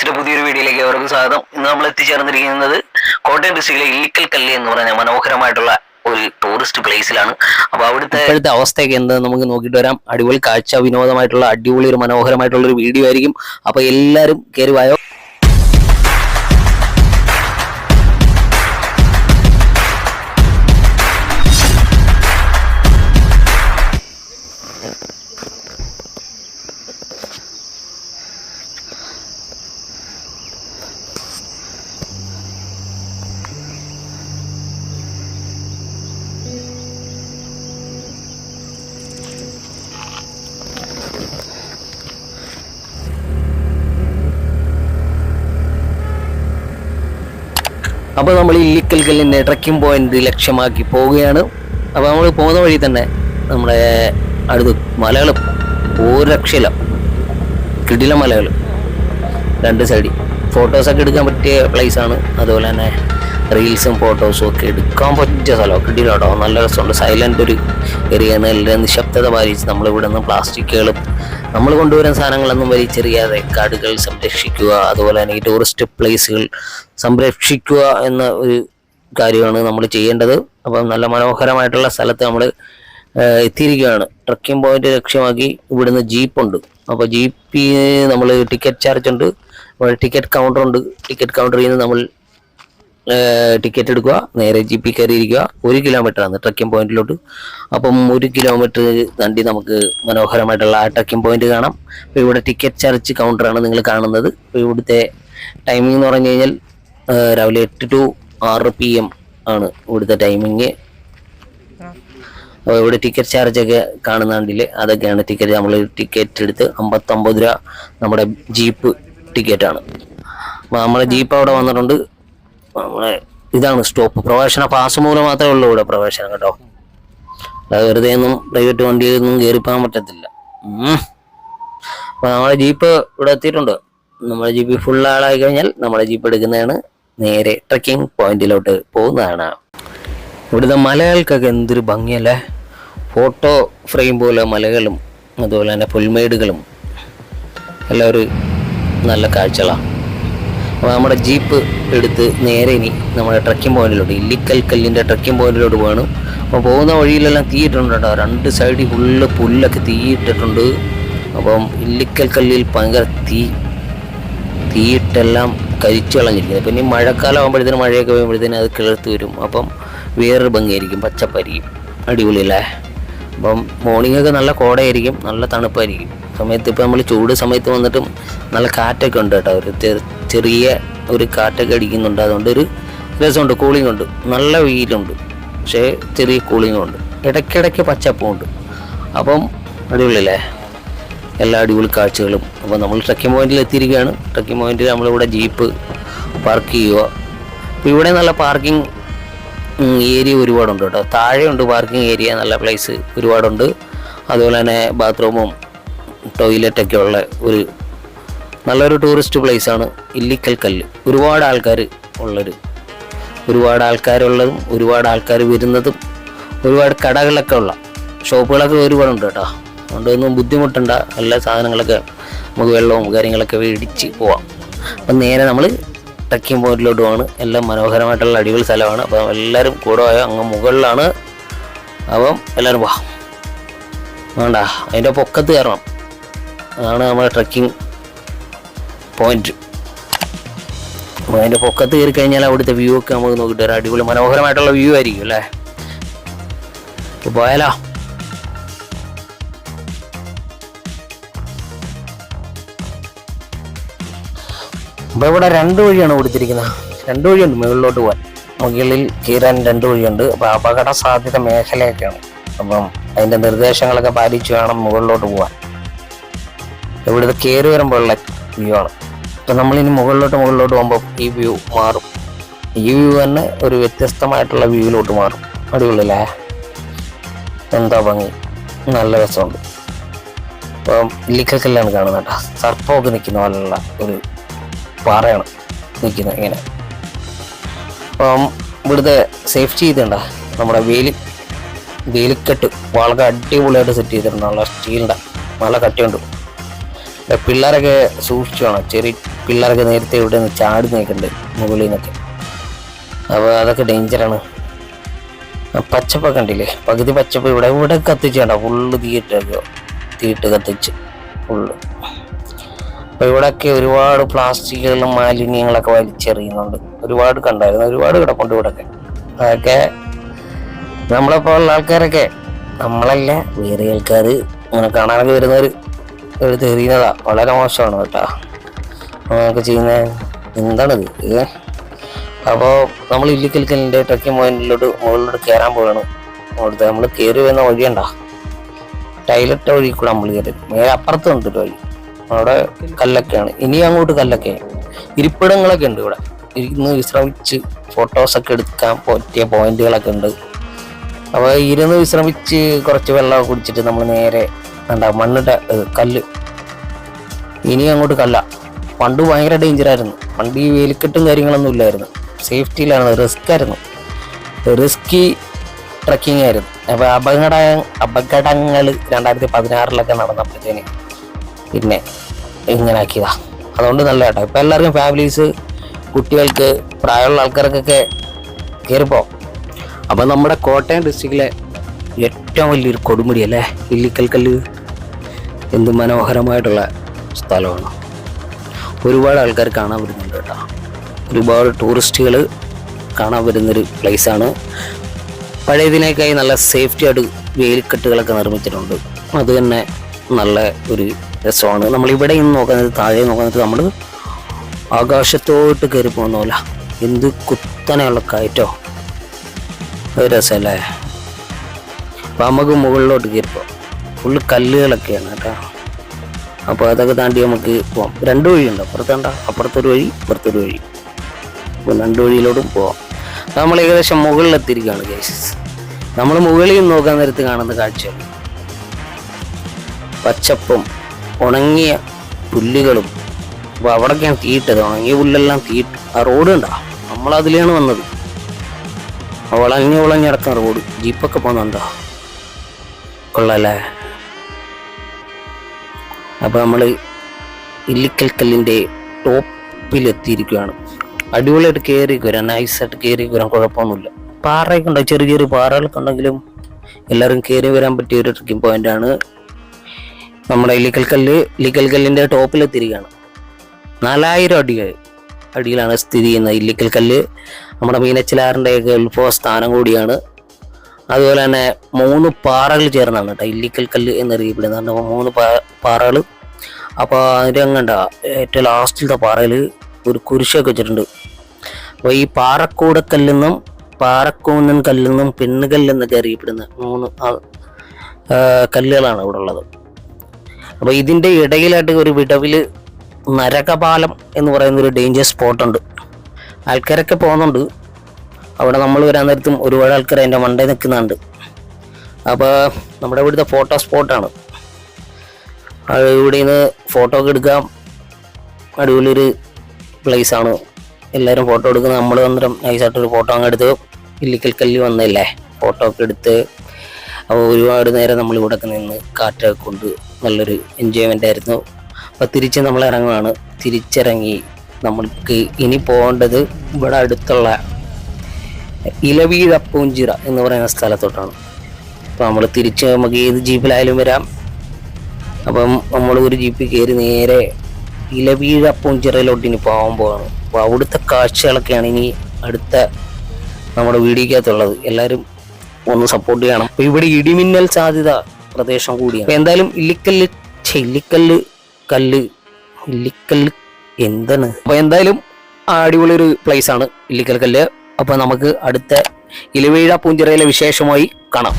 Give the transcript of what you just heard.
വ്ളോഗ്സിന്റെ പുതിയൊരു വീഡിയോയിലേക്ക് അവർക്ക് സ്വാഗതം. ഇന്ന് നമ്മൾ എത്തിച്ചേർന്നിരിക്കുന്നത് കോട്ടയം ഡിസ്ട്രിക്റ്റിലെ ഇല്ലിക്കൽ കല്ല് എന്ന് പറഞ്ഞ മനോഹരമായിട്ടുള്ള ഒരു ടൂറിസ്റ്റ് പ്ലേസിലാണ് അപ്പൊ അവിടുത്തെ ഇപ്പോഴത്തെ അവസ്ഥയൊക്കെ എന്താ നമുക്ക് നോക്കിയിട്ട് വരാം. അടിപൊളി കാഴ്ച വിനോദമായിട്ടുള്ള അടിപൊളി ഒരു മനോഹരമായിട്ടുള്ള ഒരു വീഡിയോ ആയിരിക്കും. അപ്പൊ എല്ലാരും കയറി വായോ? അപ്പോൾ നമ്മൾ ഇല്ലിക്കൽ കല്ലിന്റെ ട്രക്കിംഗ് പോയിന്റ് ലക്ഷ്യമാക്കി പോവുകയാണ്. അപ്പോൾ നമ്മൾ പോകുന്ന വഴി തന്നെ നമ്മുടെ അടുത്ത് മലകൾ ഒരു കിടില മലകൾ രണ്ട് സൈഡിൽ ഫോട്ടോസൊക്കെ എടുക്കാൻ പറ്റിയ പ്ലേസാണ് അതുപോലെ തന്നെ റീൽസും ഫോട്ടോസും ഒക്കെ എടുക്കാൻ പറ്റിയ സ്ഥലമാണ്. കിടിലോട്ടോ നല്ല രസമുണ്ട്. സൈലന്റ് ഒരു ഏരിയയാണ് എല്ലാം നിശബ്ദത പാലിച്ച് നമ്മളിവിടെ നിന്ന് പ്ലാസ്റ്റിക്കുകളും നമ്മൾ കൊണ്ടുവരുന്ന സാധനങ്ങളൊന്നും വലിച്ചെറിയാതെ കാടുകൾ സംരക്ഷിക്കുക അതുപോലെ തന്നെ ഈ ടൂറിസ്റ്റ് പ്ലേസുകൾ സംരക്ഷിക്കുക എന്ന ഒരു കാര്യമാണ് നമ്മൾ ചെയ്യേണ്ടത്. അപ്പം നല്ല മനോഹരമായിട്ടുള്ള സ്ഥലത്ത് നമ്മൾ എത്തിയിരിക്കുകയാണ്. ട്രക്കിംഗ് പോയിന്റ് ലക്ഷ്യമാക്കി ഇവിടുന്ന് ജീപ്പുണ്ട് അപ്പോൾ ജീപ്പിന് നമ്മൾ ടിക്കറ്റ് ചാർജ് ഉണ്ട്. ടിക്കറ്റ് കൗണ്ടർ ഉണ്ട്. ടിക്കറ്റ് കൗണ്ടറിൽ നിന്ന് നമ്മൾ ടിക്കറ്റ് എടുക്കുക. നേരെ ജി പി കയറിയിരിക്കുക. ഒരു കിലോമീറ്റർ ആണ് ട്രക്കിംഗ് പോയിന്റിലോട്ട് അപ്പം ഒരു കിലോമീറ്റർ തണ്ടി നമുക്ക് മനോഹരമായിട്ടുള്ള ആ ട്രക്കിംഗ് പോയിന്റ് കാണാം. അപ്പോൾ ഇവിടെ ടിക്കറ്റ് ചാർജ് കൗണ്ടറാണ് നിങ്ങൾ കാണുന്നത്. അപ്പോൾ ഇവിടുത്തെ ടൈമിംഗ് എന്ന് പറഞ്ഞു കഴിഞ്ഞാൽ രാവിലെ എട്ട് ടു ആറ് പി എം ആണ് ഇവിടുത്തെ ടൈമിങ് അപ്പോൾ ഇവിടെ ടിക്കറ്റ് ചാർജ് ഒക്കെ കാണുന്ന കണ്ടില്ലേ അതൊക്കെയാണ് ടിക്കറ്റ് നമ്മൾ ടിക്കറ്റ് എടുത്ത് അമ്പത്തൊമ്പത് രൂപ നമ്മുടെ ജീപ്പ് ടിക്കറ്റാണ് അപ്പോൾ നമ്മുടെ ജീപ്പ് അവിടെ വന്നിട്ടുണ്ട്. നമ്മളെ ഇതാണ് സ്റ്റോപ്പ്. പ്രവേശന പാസ് മൂലം മാത്രമേ ഉള്ളൂ ഇവിടെ പ്രവേശനം കേട്ടോ. വെറുതെ ഒന്നും പ്രൈവറ്റ് വണ്ടിയൊന്നും കയറിപ്പോകാൻ പറ്റത്തില്ല. അപ്പൊ നമ്മുടെ ജീപ്പ് ഇവിടെ എത്തിയിട്ടുണ്ട്. നമ്മളെ ജീപ്പ് ഫുൾ ആളായി കഴിഞ്ഞാൽ നമ്മളെ ജീപ്പ് എടുക്കുന്നതാണ് നേരെ ട്രക്കിംഗ് പോയിന്റിലോട്ട് പോകുന്നതാണ്. ഇവിടുത്തെ മലകൾക്കൊക്കെ എന്തൊരു ഭംഗിയല്ലേ? ഫോട്ടോ ഫ്രെയിം പോലെ മലകളും അതുപോലെ തന്നെ പുൽമേടുകളും എല്ലാം ഒരു നല്ല കാഴ്ചകളാണ് അപ്പോൾ നമ്മുടെ ജീപ്പ് എടുത്ത് നേരെ ഇനി നമ്മുടെ ട്രക്കിംഗ് പോയിന്റിലോട്ട് ഇല്ലിക്കൽ കല്ലിന്റെ ട്രക്കിംഗ് പോയിന്റിലോട്ട് പോകണം അപ്പോൾ പോകുന്ന വഴിയിലെല്ലാം തീയിട്ടുണ്ട് രണ്ട് സൈഡിൽ ഫുള്ള് പുല്ലൊക്കെ തീയിട്ടിട്ടുണ്ട്. അപ്പം ഇല്ലിക്കൽ കല്ലിൽ ഭയങ്കര തീ തീയിട്ടെല്ലാം കരിച്ചു കളഞ്ഞിരിക്കുന്നത് പിന്നെ മഴക്കാലം ആകുമ്പോഴത്തേനും മഴയൊക്കെ വരുമ്പോഴത്തേനും അത് കിളർത്ത് വരും. അപ്പം വേറൊരു ഭംഗിയായിരിക്കും പച്ചപ്പായിരിക്കും. അടിപൊളിയല്ലേ? അപ്പം മോർണിംഗ് ഒക്കെ നല്ല കോടയായിരിക്കും നല്ല തണുപ്പായിരിക്കും. സമയത്ത് ഇപ്പം നമ്മൾ ചൂട് സമയത്ത് വന്നിട്ടും നല്ല കാറ്റൊക്കെ ഉണ്ട് കേട്ടോ. ഒരു ചെറിയ ഒരു കാറ്റൊക്കെ അടിക്കുന്നുണ്ട്. അതുകൊണ്ട് ഒരു രസമുണ്ട് കൂളിംഗ് ഉണ്ട്. നല്ല വെയിലുണ്ട്. പക്ഷേ ചെറിയ കൂളിംഗും ഉണ്ട്. ഇടയ്ക്കിടയ്ക്ക് പച്ചപ്പുമുണ്ട് അപ്പം അടിപൊളിയല്ലേ? എല്ലാ അടിപൊളി കാഴ്ചകളും. അപ്പോൾ നമ്മൾ ട്രക്കിംഗ് പോയിന്റിൽ എത്തിയിരിക്കുകയാണ്. ട്രക്കിംഗ് പോയിന്റിൽ നമ്മളിവിടെ ജീപ്പ് പാർക്ക് ചെയ്യുക. അപ്പോൾ ഇവിടെ നല്ല പാർക്കിംഗ് ഏരിയ ഒരുപാടുണ്ട് കേട്ടോ. താഴെയുണ്ട് പാർക്കിംഗ് ഏരിയ നല്ല പ്ലേസ് ഒരുപാടുണ്ട്. അതുപോലെ തന്നെ ബാത്റൂമും ടോയ്ലറ്റൊക്കെ ഉള്ള ഒരു നല്ലൊരു ടൂറിസ്റ്റ് പ്ലേസാണ് ഇല്ലിക്കൽ കല്ല്. ഒരുപാട് ആൾക്കാർ ഉള്ളൊരു ഒരുപാട് ആൾക്കാരുള്ളതും ഒരുപാട് ആൾക്കാർ വരുന്നതും ഒരുപാട് കടകളൊക്കെ ഉള്ള ഷോപ്പുകളൊക്കെ ഒരുപാടുണ്ട് കേട്ടോ. അതുകൊണ്ട് ഒന്നും ബുദ്ധിമുട്ടണ്ട. എല്ലാ സാധനങ്ങളൊക്കെ നമുക്ക് വെള്ളവും കാര്യങ്ങളൊക്കെ മേടിച്ച് പോവാം. അപ്പം നേരെ നമ്മൾ ട്രക്കിംഗ് പോയിന്റിലോട്ട് പോവാണ്. എല്ലാം മനോഹരമായിട്ടുള്ള അടിപൊളി സ്ഥലമാണ്. അപ്പം എല്ലാവരും കൂടെ പോയാൽ അങ്ങ് മുകളിലാണ്. അപ്പം എല്ലാവരും പോവാം വേണ്ട. അതിന്റെ പൊക്കത്ത് കയറണം. അതാണ് നമ്മുടെ ട്രക്കിംഗ് പോയിന്റ് അപ്പോൾ അതിന്റെ പൊക്കത്ത് കയറി കഴിഞ്ഞാൽ അവിടുത്തെ വ്യൂ ഒക്കെ നമുക്ക് നോക്കിയിട്ട് ഒരു അടിപൊളി മനോഹരമായിട്ടുള്ള വ്യൂ ആയിരിക്കും അല്ലേ? പോയാലോ? അപ്പോൾ ഇവിടെ രണ്ട് വഴിയാണ് കൊടുത്തിരിക്കുന്നത്. രണ്ട് വഴിയുണ്ട് മുകളിലോട്ട് പോകാൻ മുകളിൽ കീറാൻ രണ്ട് വഴിയുണ്ട്. അപ്പോൾ അപകട സാധ്യത മേഖലയൊക്കെയാണ്. അപ്പം അതിന്റെ നിർദ്ദേശങ്ങളൊക്കെ പാലിച്ച് വേണം മുകളിലോട്ട് പോകാൻ ഇവിടുത്തെ കയറി വരുമ്പോഴുള്ള വ്യൂ ആണ്. അപ്പം നമ്മളിനി മുകളിലോട്ട് മുകളിലോട്ട് പോകുമ്പോൾ ഈ വ്യൂ മാറും. ഈ വ്യൂ തന്നെ ഒരു വ്യത്യസ്തമായിട്ടുള്ള വ്യൂവിലോട്ട് മാറും. അടിപൊളിയല്ലേ? എന്താ ഭംഗി? നല്ല രസമുണ്ട്. അപ്പം ഇല്ലിക്കല്ലാണ് കാണുന്നത് കേട്ടോ. സർപ്പമൊക്കെ നിൽക്കുന്ന പോലുള്ള ഒരു പാറയാണ് നിൽക്കുന്നത് ഇങ്ങനെ. അപ്പം ഇവിടുത്തെ സേഫ്റ്റി ചെയ്തിട്ടുണ്ട നമ്മുടെ വേലി വേലിക്കെട്ട്. വളരെ അടിപൊളിയായിട്ട് സെറ്റ് ചെയ്തിട്ടുണ്ട്. നല്ല സ്റ്റീലിന്റെ നല്ല കട്ടിയുണ്ട്. പിള്ളേരൊക്കെ സൂക്ഷിച്ചു വേണം ചെറിയ പിള്ളേരൊക്കെ നേരത്തെ ഇവിടെ നിന്ന് ചാടി നിൽക്കുന്നുണ്ട് മുകളിൽ നിന്നൊക്കെ അപ്പോൾ അതൊക്കെ ഡേഞ്ചറാണ് പച്ചപ്പൊക്കെ കണ്ടില്ലേ? പകുതി പച്ചപ്പ് ഇവിടെ ഇവിടെ കത്തിച്ച് വേണ്ട ഫുള്ള് തീയിട്ടൊക്കെ തീയിട്ട് കത്തിച്ച്. ഫുള്ള് അപ്പോൾ ഇവിടെയൊക്കെ ഒരുപാട് പ്ലാസ്റ്റിക്കുകളും മാലിന്യങ്ങളൊക്കെ വലിച്ചെറിയുന്നുണ്ട്. ഒരുപാട് കണ്ടായിരുന്നു. ഒരുപാട് കിടപ്പുണ്ട് ഇവിടെയൊക്കെ അതൊക്കെ നമ്മളെപ്പോലുള്ള ആൾക്കാരൊക്കെ നമ്മളല്ല വേറെ ആൾക്കാർ അങ്ങനെ കാണാനൊക്കെ വരുന്നവർ എടുത്ത് വളരെ മോശമാണ് കേട്ടോ. അങ്ങനെയൊക്കെ ചെയ്യുന്ന എന്താണിത് ഏ? അപ്പോൾ നമ്മൾ ഇല്ലിക്കൽക്കലിന്റെ ട്രക്കിംഗ് പോയിന്റിലോട്ട് മുകളിലോട്ട് കയറാൻ പോവാണ് അവിടുത്തെ നമ്മൾ കയറി വരുന്ന വഴിയണ്ട ടൈലറ്റ വഴി കൂടെ നമ്മൾ കയറി. നേരെ അപ്പുറത്തുണ്ട് ഒരു വഴി. അവിടെ കല്ലൊക്കെയാണ്. ഇനി അങ്ങോട്ട് കല്ലൊക്കെ. ഇരിപ്പിടങ്ങളൊക്കെ ഉണ്ട് ഇവിടെ. ഇരുന്ന് വിശ്രമിച്ച് ഫോട്ടോസൊക്കെ എടുക്കാൻ പറ്റിയ പോയിന്റുകളൊക്കെ ഉണ്ട്. അപ്പോൾ ഇരുന്ന് വിശ്രമിച്ച് കുറച്ച് വെള്ളമൊക്കെ കുടിച്ചിട്ട് നമ്മൾ നേരെ എന്താ മണ്ണിട്ട കല്ല്. ഇനി അങ്ങോട്ട് കല്ല. പണ്ട് ഭയങ്കര ഡേഞ്ചർ ആയിരുന്നു. പണ്ട് ഈ വേലിക്കെട്ടും കാര്യങ്ങളൊന്നും ഇല്ലായിരുന്നു. സേഫ്റ്റിയിലാണ് റിസ്ക് ആയിരുന്നു. റിസ്കി ട്രക്കിംഗ് ആയിരുന്നു. അപ്പോൾ അപകട അപകടങ്ങൾ രണ്ടായിരത്തി പതിനാറിലൊക്കെ നടന്നപ്പോഴത്തേന് പിന്നെ ഇങ്ങനെ ആക്കിയതാ. അതുകൊണ്ട് നല്ല കേട്ടോ. ഇപ്പം എല്ലാവർക്കും ഫാമിലീസ് കുട്ടികൾക്ക് പ്രായമുള്ള ആൾക്കാർക്കൊക്കെ കയറിപ്പോ അപ്പം നമ്മുടെ കോട്ടയം ഡിസ്ട്രിക്റ്റിലെ ഏറ്റവും വലിയൊരു കൊടുമുടി അല്ലേ? ഇല്ലിക്കൽ കല്ല്. എന്ത് മനോഹരമായിട്ടുള്ള സ്ഥലമാണ്. ഒരുപാട് ആൾക്കാർ കാണാൻ വരുന്നുണ്ട് കേട്ടോ. ഒരുപാട് ടൂറിസ്റ്റുകൾ കാണാൻ വരുന്നൊരു പ്ലേസാണ് പഴയതിനേക്കായി നല്ല സേഫ്റ്റി ആയിട്ട് വേലിക്കെട്ടുകളൊക്കെ നിർമ്മിച്ചിട്ടുണ്ട്. അത് തന്നെ നല്ല ഒരു രസമാണ്. നമ്മളിവിടെ നിന്ന് നോക്കുന്നത് താഴെ നോക്കുന്നത് നമ്മൾ ആകാശത്തോട്ട് കയറി പോകുന്ന പോലെ. എന്ത് കുത്തനെയുള്ള കയറ്റോ ഒരു രസമല്ലേ? അപ്പം നമുക്ക് മുകളിലോട്ട് കയറിപ്പോ ഫുള്ള് കല്ലുകളൊക്കെയാണ് കേട്ടോ. അപ്പോൾ അതൊക്കെ താണ്ടി നമുക്ക് പോവാം. രണ്ട് വഴിയുണ്ട്. അപ്പുറത്തേണ്ട അപ്പുറത്തൊരു വഴി ഇപ്പുറത്തൊരു വഴി. അപ്പോൾ രണ്ട് വഴിയിലോട്ടും പോവാം. നമ്മൾ ഏകദേശം മുകളിലെത്തിയിരിക്കുകയാണ് കേസ് നമ്മൾ മുകളിൽ നോക്കാൻ നേരത്ത് കാണുന്ന കാഴ്ചയാണ് പച്ചപ്പും ഉണങ്ങിയ പുല്ലുകളും. അപ്പോൾ അവിടൊക്കെയാണ് തീയിട്ടത് ഉണങ്ങിയ പുല്ലെല്ലാം തീയിട്ട് ആ റോഡ് ഉണ്ടാ നമ്മളതിലാണ് വന്നത്. ആ വളഞ്ഞ് വളഞ്ഞടക്കുന്ന റോഡ് ജീപ്പൊക്കെ പോകുന്നുണ്ടോ കൊള്ളാല്ലേ അപ്പോൾ നമ്മൾ ഇല്ലിക്കൽ കല്ലിന്റെ ടോപ്പിലെത്തിയിരിക്കുകയാണ്. അടിപൊളിയായിട്ട് കയറി വരാം നൈസായിട്ട് കയറി വരാൻ കുഴപ്പമൊന്നുമില്ല. പാറയൊക്കെ ഉണ്ടോ? ചെറിയ ചെറിയ പാറകളൊക്കെ ഉണ്ടെങ്കിലും എല്ലാവരും കയറി വരാൻ പറ്റിയ ഒരു ട്രക്കിംഗ് പോയിന്റാണ് നമ്മുടെ ഇല്ലിക്കൽ കല്ല് ഇല്ലിക്കൽ കല്ലിന്റെ ടോപ്പിലെത്തിയിരിക്കുകയാണ്. നാലായിരം അടി അടിയിലാണ് സ്ഥിതി ചെയ്യുന്നത് ഇല്ലിക്കൽ കല്ല് നമ്മുടെ മീനച്ചിലാറിന്റെയൊക്കെ ഉത്ഭവ സ്ഥാനം കൂടിയാണ്. അതുപോലെ തന്നെ മൂന്ന് പാറകൾ ചേർന്നാണ് കേട്ടോ. ഇല്ലിക്കൽ കല്ല് എന്നറിയപ്പെടുന്നത്. അപ്പോൾ മൂന്ന് പാറകൾ അപ്പോൾ അതിന്റെ അങ്ങണ്ട ഏറ്റവും ലാസ്റ്റിലത്തെ പാറയിൽ ഒരു കുരിശൊക്കെ വെച്ചിട്ടുണ്ട്. അപ്പോൾ ഈ പാറക്കൂടക്കല്ലെന്നും പാറക്കൂന്നൻ കല്ലെന്നും പെണ്ണുകല്ലെന്നൊക്കെ അറിയപ്പെടുന്ന മൂന്ന് കല്ലുകളാണ് ഇവിടെ ഉള്ളത്. അപ്പോൾ ഇതിന്റെ ഇടയിലായിട്ട് ഒരു വിടവിൽ നരകപാലം എന്ന് പറയുന്ന ഒരു ഡേഞ്ചർ സ്പോട്ടുണ്ട് ആൾക്കാരൊക്കെ പോകുന്നുണ്ട്. അവിടെ നമ്മൾ വരാൻ നേരത്തും ഒരുപാട് ആൾക്കാർ അതിന്റെ മണ്ടയിൽ നിൽക്കുന്നുണ്ട്. അപ്പോൾ നമ്മുടെ ഇവിടുത്തെ ഫോട്ടോ സ്പോട്ടാണ് ഇവിടെ നിന്ന് ഫോട്ടോ ഒക്കെ എടുക്കാം. അടിപൊളിയൊരു പ്ലേസ് ആണ്. എല്ലാവരും ഫോട്ടോ എടുക്കുന്നത് നമ്മൾ അന്നേരം നൈസായിട്ടൊരു ഫോട്ടോ അങ്ങ് എടുത്ത് ഇല്ലിക്കൽ കല്ല് വന്നല്ലേ ഫോട്ടോ ഒക്കെ എടുത്ത് അപ്പോൾ ഒരുപാട് നേരം നമ്മൾ ഇവിടെ ഒക്കെ നിന്ന് കാറ്റൊക്കെ കൊണ്ട് നല്ലൊരു എൻജോയ്മെന്റ് ആയിരുന്നു. അപ്പോൾ തിരിച്ച് നമ്മൾ ഇറങ്ങുകയാണ് തിരിച്ചിറങ്ങി നമ്മൾക്ക് ഇനി പോകേണ്ടത് ഇവിടെ അടുത്തുള്ള ഇലവീഴ പൂഞ്ചിറ എന്ന് പറയുന്ന സ്ഥലത്തോട്ടാണ്. അപ്പോൾ നമ്മൾ തിരിച്ച് നമുക്ക് ഏത് ജീപ്പിലായാലും വരാം. അപ്പം നമ്മൾ ഒരു ജീപ്പിൽ കയറി നേരെ ഇലവീഴ പൂഞ്ചിറയിലോട്ട് ഇനി പോകാൻ പോവാണ്. അപ്പോൾ അവിടുത്തെ കാഴ്ചകളൊക്കെയാണ് ഇനി അടുത്ത നമ്മുടെ വീഡിയോക്കകത്തുള്ളത്. എല്ലാവരും ഒന്ന് സപ്പോർട്ട് ചെയ്യണം. അപ്പോൾ ഇവിടെ ഇടിമിന്നൽ സാധ്യത പ്രദേശം കൂടിയാണ്. അപ്പോൾ എന്തായാലും ഇല്ലിക്കല്ല് ഇല്ലിക്കല്ല് കല്ല് ഇല്ലിക്കല്ല് എന്താണ്? അപ്പോൾ എന്തായാലും അടിപൊളി ഒരു പ്ലേസ് ആണ് ഇല്ലിക്കൽ കല്ല്. അപ്പോൾ നമുക്ക് അടുത്ത ഇലവീഴ പൂഞ്ചിറയിലെ വിശേഷമായി കാണാം.